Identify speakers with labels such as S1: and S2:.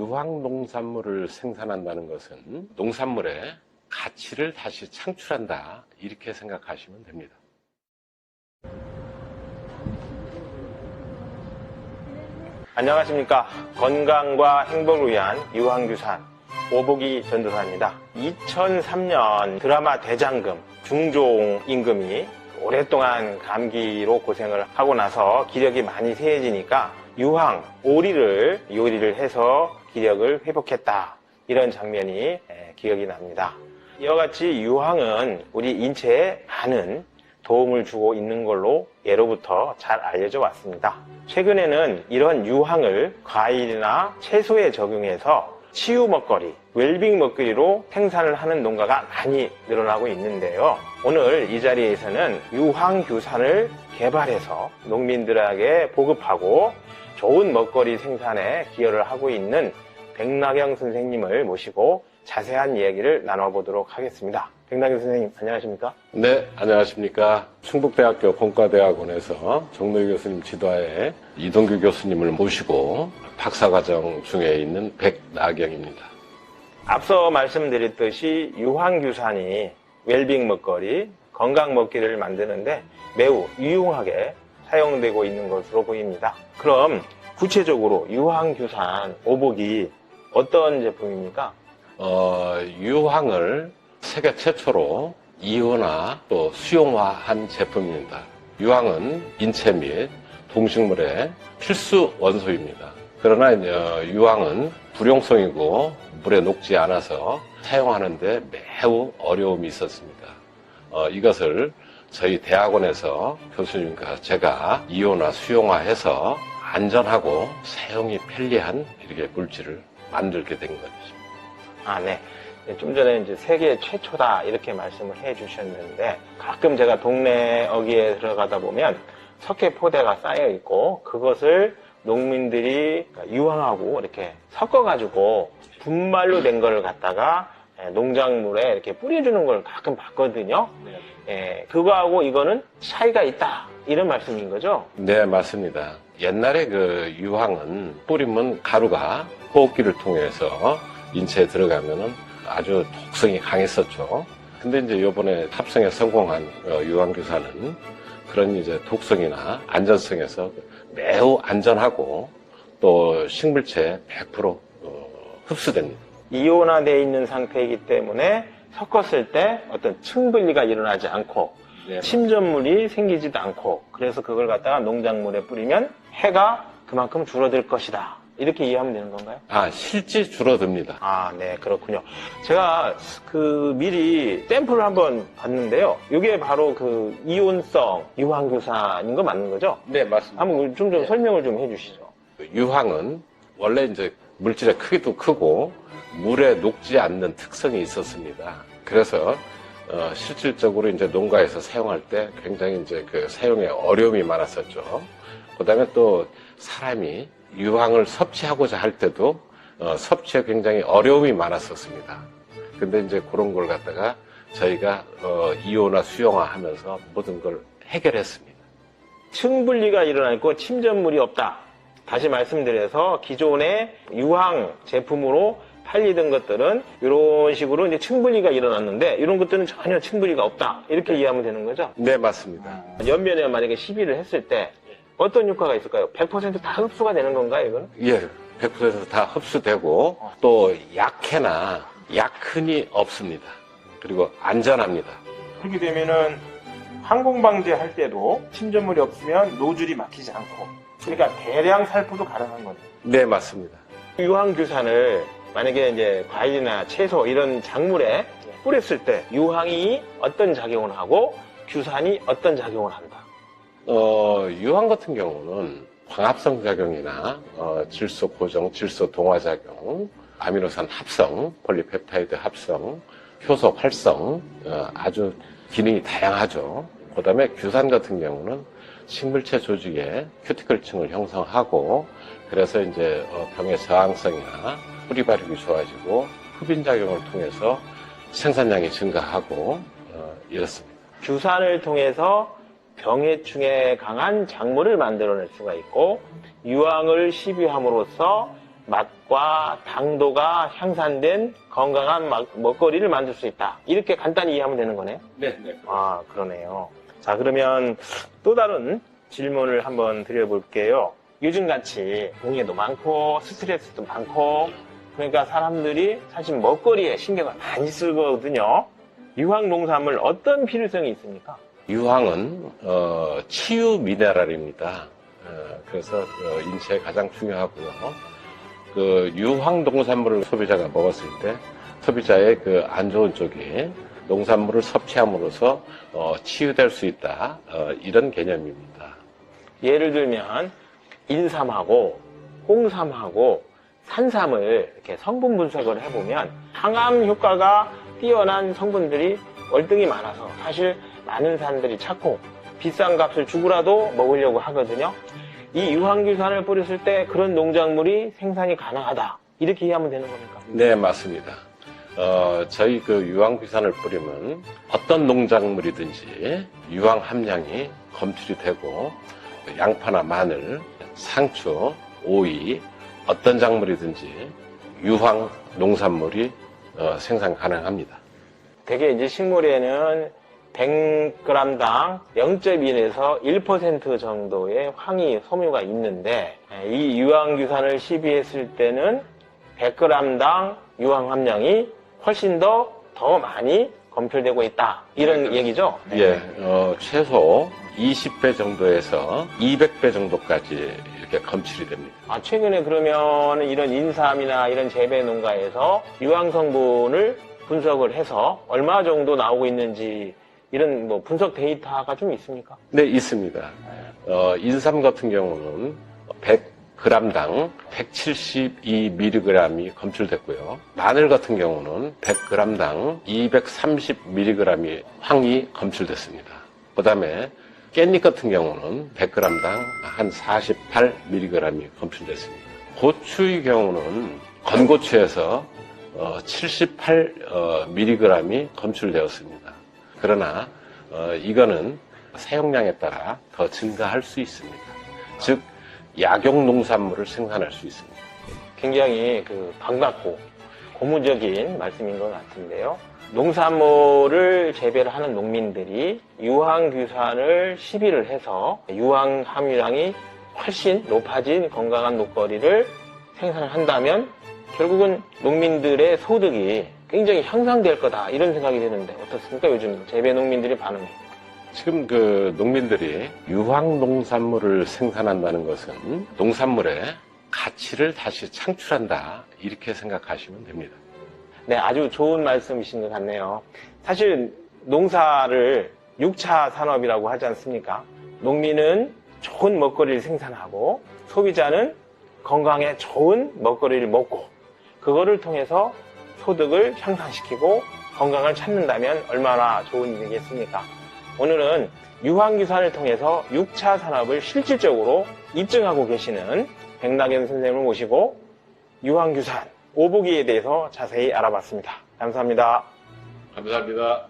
S1: 유황 농산물을 생산한다는 것은 농산물의 가치를 다시 창출한다. 이렇게 생각하시면 됩니다.
S2: 안녕하십니까. 건강과 행복을 위한 유황규산 오복이 전도사입니다. 2003년 드라마 대장금 중종 임금이 오랫동안 감기로 고생을 하고 나서 기력이 많이 세해지니까 유황, 오리를 요리를 해서 기력을 회복했다. 이런 장면이 에, 기억이 납니다. 이와 같이 유황은 우리 인체에 많은 도움을 주고 있는 걸로 예로부터 잘 알려져 왔습니다. 최근에는 이런 유황을 과일이나 채소에 적용해서 치유 먹거리, 웰빙 먹거리로 생산을 하는 농가가 많이 늘어나고 있는데요. 오늘 이 자리에서는 유황규산을 개발해서 농민들에게 보급하고 좋은 먹거리 생산에 기여를 하고 있는 백나경 선생님을 모시고 자세한 이야기를 나눠보도록 하겠습니다. 백나경 선생님, 안녕하십니까?
S1: 네, 안녕하십니까. 충북대학교 공과대학원에서 정노희 교수님 지도하에 이동규 교수님을 모시고 박사과정 중에 있는 백나경입니다.
S2: 앞서 말씀드렸듯이 유황규산이 웰빙 먹거리, 건강 먹거리를 만드는데 매우 유용하게 사용되고 있는 것으로 보입니다. 그럼 구체적으로 유황규산 오복이 어떤 제품입니까?
S1: 어, 유황을 세계 최초로 이온화 또 수용화한 제품입니다. 유황은 인체 및 동식물의 필수 원소입니다. 그러나 어, 유황은 불용성이고 물에 녹지 않아서 사용하는데 매우 어려움이 있었습니다. 어, 이것을 저희 대학원에서 교수님과 제가 이온화 수용화해서 안전하고 사용이 편리한 이렇게 물질을 만들게 된 것입니다.
S2: 아, 네. 네, 좀 전에 이제 세계 최초다 이렇게 말씀을 해 주셨는데 가끔 제가 동네 어귀에 들어가다 보면 석회 포대가 쌓여 있고 그것을 농민들이 유황하고 이렇게 섞어가지고 분말로 된 거를 갖다가 예, 농작물에 이렇게 뿌려주는 걸 가끔 봤거든요. 예, 그거하고 이거는 차이가 있다 이런 말씀인 거죠?
S1: 네, 맞습니다. 옛날에 그 유황은 뿌리면 가루가 호흡기를 통해서 인체에 들어가면은 아주 독성이 강했었죠. 근데 이제 요번에 합성에 성공한 어, 유황규산은 그런 이제 독성이나 안전성에서 매우 안전하고 또 식물체에 100% 어, 흡수됩니다.
S2: 이온화되어 있는 상태이기 때문에 섞었을 때 어떤 층분리가 일어나지 않고
S1: 네.
S2: 침전물이 생기지도 않고 그래서 그걸 갖다가 농작물에 뿌리면 해가 그만큼 줄어들 것이다. 이렇게 이해하면 되는 건가요?
S1: 아, 실제 줄어듭니다.
S2: 아, 네, 그렇군요. 제가 그 미리 샘플을 한번 봤는데요. 이게 바로 그 이온성 유황규산인 거 맞는 거죠?
S1: 네, 맞습니다.
S2: 한번 좀, 좀 설명을 좀 해주시죠.
S1: 유황은 원래 이제 물질의 크기도 크고 물에 녹지 않는 특성이 있었습니다. 그래서 어, 실질적으로 이제 농가에서 사용할 때 굉장히 이제 그 사용에 어려움이 많았었죠. 그다음에 또 사람이 유황을 섭취하고자 할 때도 어, 섭취에 굉장히 어려움이 많았었습니다. 근데 이제 그런 걸 갖다가 저희가 어, 이온화 수용화 하면서 모든 걸 해결했습니다.
S2: 층분리가 일어나고 침전물이 없다. 다시 말씀드려서 기존의 유황 제품으로 팔리던 것들은 이런 식으로 이제 층분리가 일어났는데 이런 것들은 전혀 층분리가 없다. 이렇게 이해하면 되는 거죠.
S1: 네, 맞습니다.
S2: 연면에 만약에 시비를 했을 때 어떤 효과가 있을까요? 100%다 흡수가 되는 건가요, 이거는?
S1: 예, 100%다 흡수되고 또 약해나 약흔이 없습니다. 그리고 안전합니다.
S2: 그렇게 되면은 항공방제 할 때도 침전물이 없으면 노즐이 막히지 않고 그러니까 대량 살포도 가능한 거죠.
S1: 네, 맞습니다.
S2: 유황규산을 만약에 이제 과일이나 채소 이런 작물에 뿌렸을 때 유황이 어떤 작용을 하고 규산이 어떤 작용을 한다.
S1: 어, 유황 같은 경우는 광합성 작용이나 어, 질소 고정, 질소 동화 작용, 아미노산 합성, 폴리펩타이드 합성, 효소 활성 어, 아주 기능이 다양하죠. 그다음에 규산 같은 경우는 식물체 조직에 큐티클층을 형성하고 그래서 이제 어, 병의 저항성이나 뿌리 발육이 좋아지고 흡인 작용을 통해서 생산량이 증가하고 어, 이렇습니다.
S2: 규산을 통해서 병해충에 강한 작물을 만들어낼 수가 있고 유황을 시비함으로써 맛과 당도가 향상된 건강한 막- 먹거리를 만들 수 있다. 이렇게 간단히 이해하면 되는 거네.
S1: 네, 네.
S2: 아, 그러네요. 자, 그러면 또 다른 질문을 한번 드려볼게요. 요즘같이 공해도 많고 스트레스도 많고 그러니까 사람들이 사실 먹거리에 신경을 많이 쓰거든요. 유황 농산물 어떤 필요성이 있습니까?
S1: 유황은 어, 치유 미네랄입니다. 어, 그래서 어, 인체에 가장 중요하고요. 그 유황 농산물을 소비자가 먹었을 때 소비자의 그 안 좋은 쪽이 농산물을 섭취함으로써 어, 치유될 수 있다. 어, 이런 개념입니다.
S2: 예를 들면 인삼하고 홍삼하고 산삼을 이렇게 성분 분석을 해보면 항암 효과가 뛰어난 성분들이 월등히 많아서 사실 많은 사람들이 찾고 비싼 값을 주고라도 먹으려고 하거든요. 이 유황규산을 뿌렸을 때 그런 농작물이 생산이 가능하다. 이렇게 이해하면 되는 겁니까?
S1: 네, 맞습니다. 어, 저희 그 유황 비산을 뿌리면 어떤 농작물이든지 유황 함량이 검출이 되고 양파나 마늘, 상추, 오이 어떤 작물이든지 유황 농산물이 어, 생산 가능합니다.
S2: 대개 이제 식물에는 100g당 0.1에서 1% 정도의 황이 섬유가 있는데 이 유황 규산을 시비했을 때는 100g당 유황 함량이 훨씬 더 더 많이 검출되고 있다 이런 얘기죠.
S1: 예, 어, 최소 20배 정도에서 200배 정도까지 이렇게 검출이 됩니다.
S2: 아, 최근에 그러면 이런 인삼이나 이런 재배 농가에서 유황 성분을 분석을 해서 얼마 정도 나오고 있는지 이런 뭐 분석 데이터가 좀 있습니까?
S1: 네, 있습니다. 어, 인삼 같은 경우는 100g당 172mg이 검출됐고요. 마늘 같은 경우는 100g당 230mg이 황이 검출됐습니다. 그 다음에 깻잎 같은 경우는 100g당 한 48mg이 검출됐습니다. 고추의 경우는 건고추에서 78mg이 검출되었습니다. 그러나 어, 이거는 사용량에 따라 더 증가할 수 있습니다. 즉 약용 농산물을 생산할 수 있습니다.
S2: 굉장히 그 반갑고 고무적인 말씀인 것 같은데요. 농산물을 재배를 하는 농민들이 유황규산을 시비를 해서 유황 함유량이 훨씬 높아진 건강한 녹거리를 생산을 한다면 결국은 농민들의 소득이 굉장히 향상될 거다 이런 생각이 드는데 어떻습니까 요즘 재배 농민들의 반응이
S1: 지금 그 농민들이 유황 농산물을 생산한다는 것은 농산물의 가치를 다시 창출한다 이렇게 생각하시면 됩니다.
S2: 네, 아주 좋은 말씀이신 것 같네요. 사실 농사를 6차 산업이라고 하지 않습니까? 농민은 좋은 먹거리를 생산하고 소비자는 건강에 좋은 먹거리를 먹고 그거를 통해서 소득을 향상시키고 건강을 찾는다면 얼마나 좋은 일이겠습니까? 오늘은 유황규산을 통해서 6차 산업을 실질적으로 입증하고 계시는 백낙연 선생님을 모시고 유황규산 오보기에 대해서 자세히 알아봤습니다. 감사합니다.
S1: 감사합니다.